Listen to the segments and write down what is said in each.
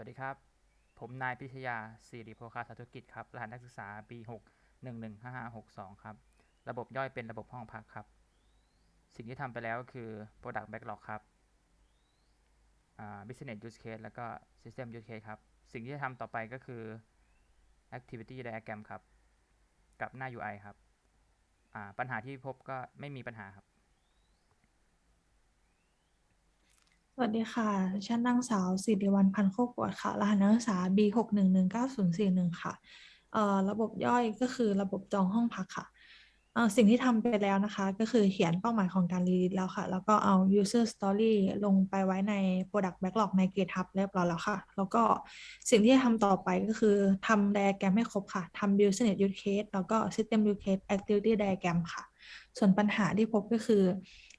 วัสดีครับ ผมนายพิชยาสิริโภคาสาธุกิจครับ รหัสนักศึกษาปี 6 1 1 5 5 6 2 ครับ ระบบย่อยเป็นระบบห้องพักครับ สิ่งที่ทำไปแล้วคือ Product Backlog ครับ Business Use Case แล้วก็ System Use Case ครับ สิ่งที่จะทำต่อไปก็คือ Activity Diagram ครับ กับหน้า UI ครับ ปัญหาที่พบก็ไม่มีปัญหาครับ ส วัสดีค่ะฉันนางสาวสิริวัลพันโคกวดค่ะ รหัสนักศึกษา B หกหนึ่งหนึ่งเก้าศูนย์สี่หนึ่งค่ะเอ่อระบบย่อยก็คือระบบจองห้องพักค่ะเอ่อสิ่งที่ทำไปแล้วนะคะ ก็คือเขียนเป้าหมายของการรีลิสแล้วค่ะ แล้วก็เอา user story ลงไปไว้ใน product backlog ใน GitHub เรียบร้อยแล้วค่ะ แล้วก็สิ่งที่จะทำต่อไปก็คือทำ diagram ให้ครบค่ะทำ business use case แล้วก็ system use case activity diagram ค่ะ ส่วนปัญหาที่พบก็คือ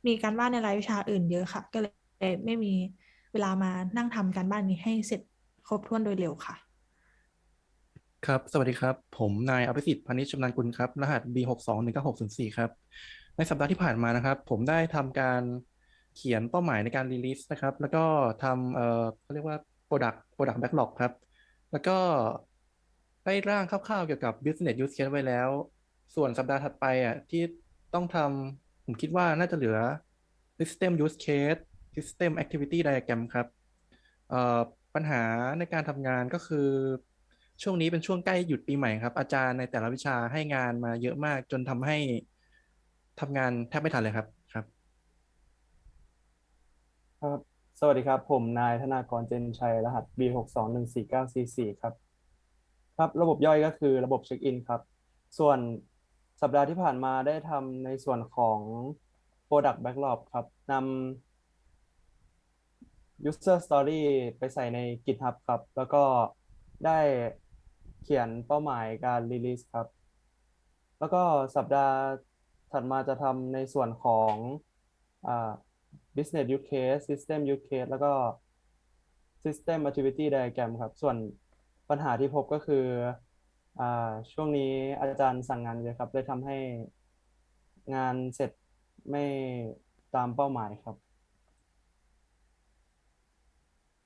มีการบ้านในรายวิชาอื่นเยอะค่ะก็เลย ไม่มีเวลามานั่งทำการบ้านนี้ให้เสร็จครบถ้วนโดยเร็วค่ะ ครับ สวัสดีครับ ผมนายอภิสิทธิ์พานิชชำนาญกุลครับ รหัส B หกสองหนึ่งเก้าหกศูนย์สี่ครับ ในสัปดาห์ที่ผ่านมานะครับ ผมได้ทำการเขียนเป้าหมายในการรีลิสนะครับ แล้วก็ทำเอ่อเขาเรียกว่า Product Product Backlog ครับ แล้วก็ได้ร่างคร่าวๆเกี่ยวกับ Business Use Case ไว้แล้ว ส่วนสัปดาห์ถัดไปอะที่ต้องทำผมคิดว่าน่าจะเหลือ System Use Case System Activity Diagram ครับปัญหาในการทำงานก็คือ ช่วงนี้เป็นช่วงใกล้หยุดปีใหม่ครับ อาจารย์ในแต่ละวิชาให้งานมาเยอะมากจนทำให้ทำงานแทบไม่ทันเลยครับครับ ครับ สวัสดีครับ ผมนายธนากรเจนชัย รหัส B หกสองหนึ่งสี่เก้าสี่สี่ครับ ครับ ระบบย่อยก็คือระบบเช็คอินครับ ส่วนสัปดาห์ที่ผ่านมาได้ทำในส่วนของ Product Backlog ครับนำ User Story ไปใส่ใน GitHub ครับ แล้วก็ได้เขียนเป้าหมายการ Release ครับ แล้วก็สัปดาห์ถัดมาจะทำในส่วนของอ่า business use case system use case แล้วก็ system activity diagram ครับ ส่วนปัญหาที่พบก็คืออ่าช่วงนี้อาจารย์สั่งงานเยอะครับเลยทำให้งานเสร็จไม่ตามเป้าหมายครับ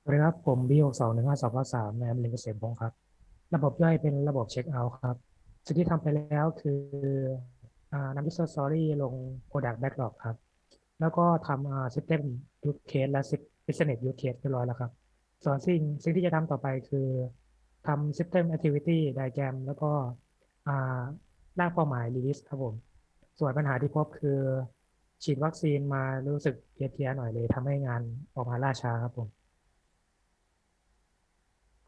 สวัสดีครับ ผมบีหกสองหนึ่งห้าสองสามนายมรินเกษมพงศ์ครับ ระบบย่อยเป็นระบบเช็คเอาท์ครับ สิ่งที่ทำไปแล้วคืออนำ user story ลง product backlog ครับ แล้วก็ทำ system use case และ business use case เรียบร้อยแล้วครับ ส่วนสิ่งสิ่งที่จะทำต่อไปคือทำ system activity diagram แล้วก็อ่าร่างเป้าหมาย release ครับผม ส่วนปัญหาที่พบคือฉีดวัคซีนมารู้สึกเพลียๆหน่อยเลยทำให้งานออกมาล่าช้าครับผม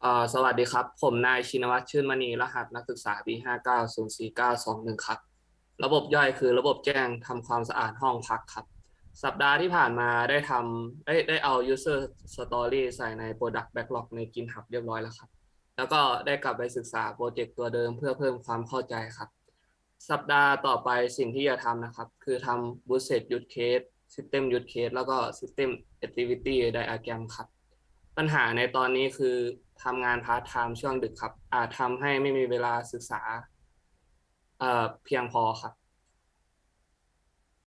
อ่าสวัสดีครับ ผมนายชินวัตรชื่นมณีรหัสนักศึกษาปีห้าเก้าศูนย์สี่เก้าสองหนึ่งครับ ระบบย่อยคือระบบแจ้งทำความสะอาดห้องพักครับ สัปดาห์ที่ผ่านมาได้ทำได้ได้เอา user story ใส่ใน product backlog ใน GitHub เรียบร้อยแล้วครับ แล้วก็ได้กลับไปศึกษาโปรเจกต์ตัวเดิมเพื่อเพิ่มความเข้าใจครับ สัปดาห์ต่อไปสิ่งที่จะทำนะครับ คือทำ business use case system use case แล้วก็ system activity diagram ครับ ปัญหาในตอนนี้คือทำงานพาร์ทไทม์ช่วงดึกครับ อาจทำให้ไม่มีเวลาศึกษา เอ่อเพียงพอครับ